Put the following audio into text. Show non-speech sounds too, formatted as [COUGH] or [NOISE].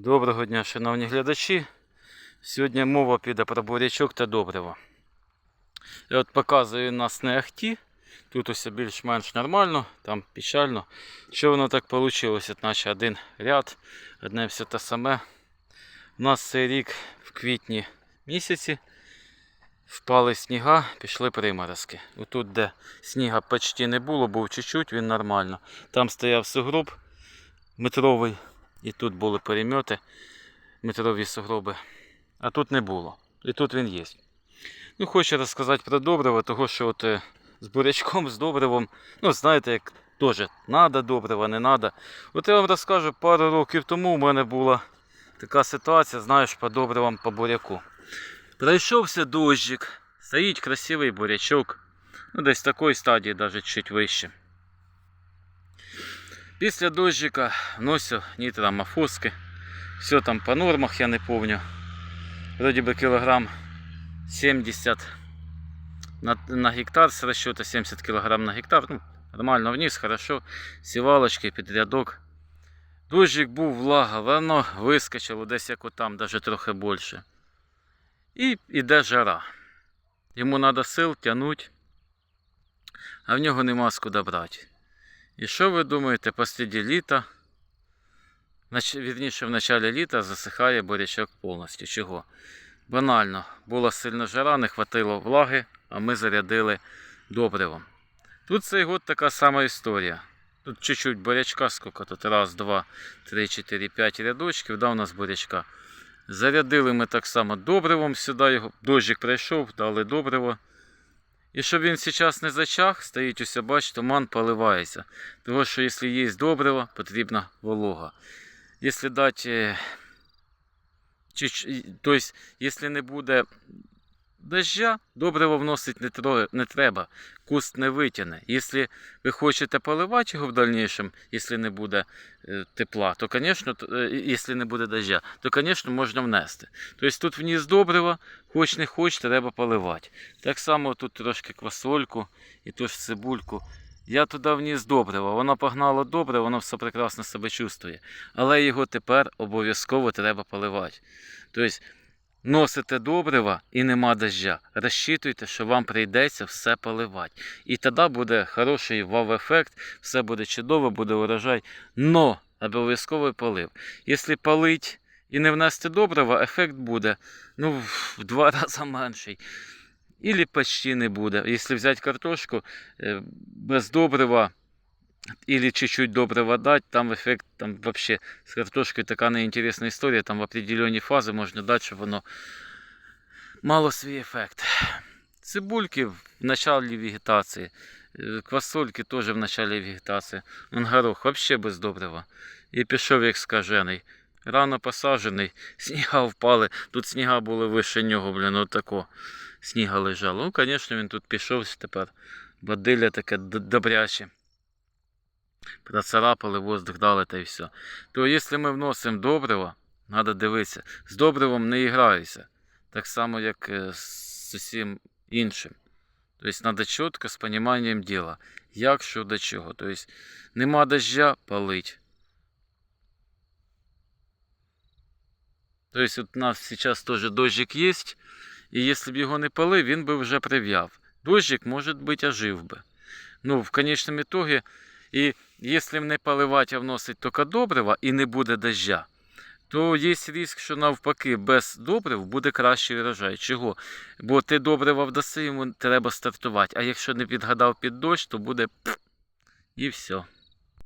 Доброго дня, шановні глядачі. Сьогодні мова піде про бурячок та добриво. Я от показую на ахті. Тут усе більш-менш нормально, там печально. Що воно так вийшло? Наче один ряд, одне все те саме. У нас цей рік в квітні місяці впали сніга, пішли приморозки. Отут, де сніга почти не було, був чуть-чуть, він нормально. Там стояв сугроб метровий. І тут були перемети, метрові сугроби. А тут не було. І тут він є. Ну, хочу розказати про добриво, того що от е, з бурячком, з добривом, ну, знаєте, як теж треба добриво, не треба. От я вам розкажу, пару років тому в мене була така ситуація, знаєш, по добривам по буряку. Пройшовся дощик, стоїть красивий бурячок. Ну, десь такої стадії, навіть чуть вище. Після дощика вносив нітромофоски. Все там по нормах, я не помню. Вроде бы килограмм 70 на, на гектар с расчета 70 килограмм на гектар. Ну, нормально вниз, хорошо. Сівалочки під рядок. Дощик був влага, воно вискочило десь як отам, даже трохи більше. І іде жара. Йому треба сил тягнути, а в нього нема скуди брати. І що ви думаєте, посреди літа, вірніше в началі літа засихає бурячок повністю. Чого? Банально, була сильна жара, не хватило влаги, а ми зарядили добривом. Тут цей год така сама історія. Тут чуть-чуть бурячка, скільки тут? Раз, два, три, чотири, п'ять рядочків, да, у нас бурячка. Зарядили ми так само добривом сюди, його дощик прийшов, дали добриво. І щоб він зараз не зачах, стоїть усе, бач, туман поливається. Тому що якщо є добриво, потрібна волога. Якщо дати, тобто, якщо не буде дождя, добриво вносити не, треба, куст не витягне. Якщо ви хочете поливати його в дальнішому, якщо не буде е, тепла, то, звісно, е, якщо не буде дождя, то, звісно, можна внести. Тобто тут вніс добрива, хоч не хоч, треба поливати. Так само тут трошки квасольку і тож цибульку. Я туди вніс добриво, воно погнало добре, воно все прекрасно себе чувствує. Але його тепер обов'язково треба поливати. Тобто носите добрива і нема дождя. Розчитуйте, що вам прийдеться все поливати. І тоді буде хороший вав-ефект, все буде чудово, буде урожай. Но обов'язковий полив. Якщо полить і не внести добрива, ефект буде ну, в два [LAUGHS] рази менший. Или почти не буде. Якщо взяти картошку е, без добрива, или чуть-чуть добрива дать, там ефект, там вообще з картошкою така неінтересна історія, там в определенні фази можна дати, щоб воно мало свій ефект. Цибульки в началі вегетації, е, квасольки теж в началі вегетації. Горох взагалі без добрива. І пішов як скажений. Рано посаджений, [LAUGHS] сніга впали. Тут сніга були вище нього, блін, отако. Сніга лежало. Ну, звісно, він тут пішов тепер. Бадилля таке добряче. Процарапали, воздух дали та й все. То якщо ми вносимо добриво, треба дивитися. З добривом не граюся. Так само, як е, з усім іншим. Тобто треба чітко з розумінням діла. Як, що, до чого. Тобто нема дождя, палить. Тобто у нас зараз теж дощик є, і якщо б його не палив, він би вже прив'яв. Дощик, може бути, ожив би. Ну, в конечному ітогі, і якщо не поливати, а вносить тільки добрива і не буде дождя, то є ризик, що навпаки без добрив буде кращий врожай. Чого? Бо ти добрива вдаси, йому треба стартувати. А якщо не підгадав під дощ, то буде і все.